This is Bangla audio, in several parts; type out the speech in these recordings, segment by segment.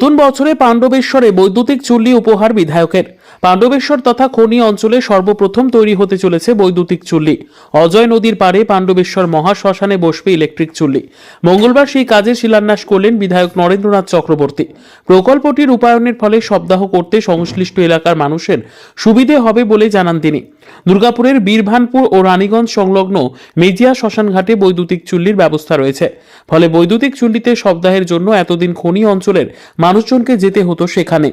নতুন বছরে পাণ্ডবেশ্বরে বৈদ্যুতিক চুল্লি উপহার বিধায়কের। পাণ্ডবেশ্বর তথা খনি অঞ্চলে সর্বপ্রথম তৈরি হতে চলেছে বৈদ্যুতিক চুল্লি। অজয় নদীর পাড়ে পাণ্ডবেশ্বর মহাশ্মশানে বসবে ইলেকট্রিক চুল্লি। মঙ্গলবার সেই কাজে শিলান্যাস করলেন বিধায়ক নরেন্দ্রনাথ চক্রবর্তী। প্রকল্পটি রূপায়ণের ফলে সপ্তাহ করতে সংশ্লিষ্ট এলাকার মানুষের সুবিধে হবে বলে জানান তিনি। দুর্গাপুরের বীরভানপুর ও রানীগঞ্জ সংলগ্ন মেজিয়া শ্মশানঘাটে বৈদ্যুতিক চুল্লির ব্যবস্থা রয়েছে। ফলে বৈদ্যুতিক চুল্লিতে সপ্তাহের জন্য এতদিন খনি অঞ্চলের মানুষজনকে যেতে হতো সেখানে।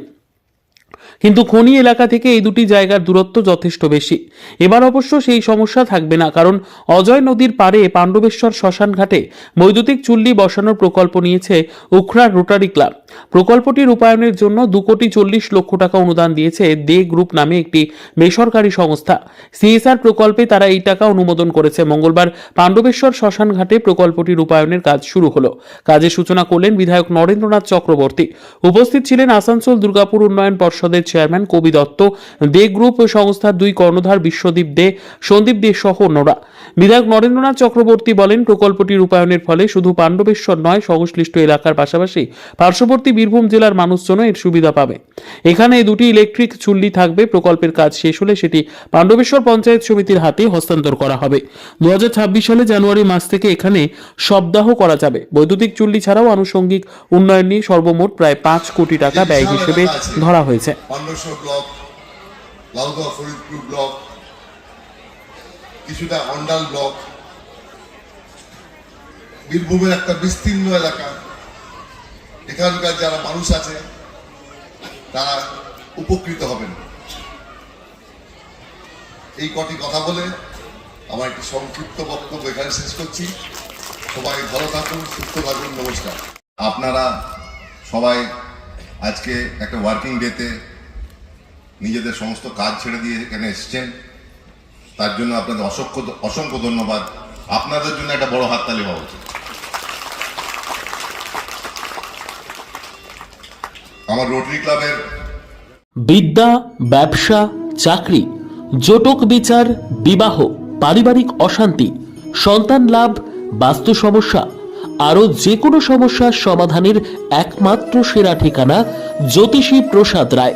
কিন্তু খনি এলাকা থেকে এই দুটি জায়গার দূরত্ব যথেষ্ট বেশি। এবার অবশ্য সেই সমস্যা থাকবে না, কারণ অজয় নদীর পারে পাণ্ডবেশ্বর শ্মশান ঘাটে বৈদ্যুতিক চুল্লি বসানোর প্রকল্প নিয়েছে উখড়ার রোটারি ক্লাব। প্রকল্পটি রূপায়ণের জন্য দু কোটি চল্লিশ লক্ষ টাকা অনুদান দিয়েছে দে গ্রুপ নামে একটি বেসরকারি সংস্থা। সিএসআর প্রকল্পে তারা এই টাকা অনুমোদন করেছে। মঙ্গলবার পাণ্ডবেশ্বর শ্মশান ঘাটে প্রকল্পটি রূপায়ণের কাজ শুরু হলো। কাজের সূচনা করলেন বিধায়ক নরেন্দ্রনাথ চক্রবর্তী। উপস্থিত ছিলেন আসানসোল দুর্গাপুর উন্নয়ন পর্ষদের চেয়ারম্যান কবি দত্ত, দে গ্রুপ সংস্থার দুই কর্ণধার বিশ্বদীপ দে, সন্দীপ দে সহ অন্যরা বিধায়ক নরেন্দ্রনাথ চক্রবর্তী বলেন, প্রকল্পটি রূপায়ণের ফলে শুধু পাণ্ডবেশ্বর নয়, সংশ্লিষ্ট এলাকার পাশাপাশি পার্শ্ববর্তী বীরভূম জেলার মানুষজনও এর সুবিধা পাবে। এখানে দুটি ইলেকট্রিক চুল্লি থাকবে, প্রকল্পের কাজ শেষ হলে সেটি পাণ্ডবেশ্বর পঞ্চায়েত সমিতির হাতে হস্তান্তর করা হবে। দু হাজার ছাব্বিশ সালে জানুয়ারি মাস থেকে এখানে সপ্তাহ করা যাবে। বৈদ্যুতিক চুল্লি ছাড়াও আনুষঙ্গিক উন্নয়ন নিয়ে সর্বমোট প্রায় পাঁচ কোটি টাকা ব্যয় হিসেবে ধরা হয়েছে। পাণ্ডবেশ্বর ব্লক লালগড় ফরিদপুর ব্লক, কিছুটা অন্ডাল ব্লক, বীরভূমের একটা বিস্তীর্ণ এলাকা। এখানকার যারা মানুষ আছে, তারা উপকৃত হবেন। এই কটি কথা বলে আমার একটি সংক্ষিপ্ত বক্তব্য এখানে শেষ করছি। সবাই ভালো থাকুন, সুস্থ থাকুন, নমস্কার। আপনারা সবাই আজকে একটা ওয়ার্কিং ডেতে নিজেদের সমস্ত কাজ ছেড়ে দিয়ে এখানে এসেছেন। তার জন্য আপনাদের অসংখ্য অসংখ্য ধন্যবাদ। আপনাদের জন্য একটা বড় হাততালি হওয়া উচিত। আমার রোটারি ক্লাবের বিদ্যা, ব্যবসা, চাকরি, জটক বিচার, বিবাহ, পারিবারিক অশান্তি, সন্তান লাভ, বাস্তু সমস্যা, আরও যে কোনো সমস্যার সমাধানের একমাত্র সেরা ঠিকানা জ্যোতিষী প্রসাদ রায়।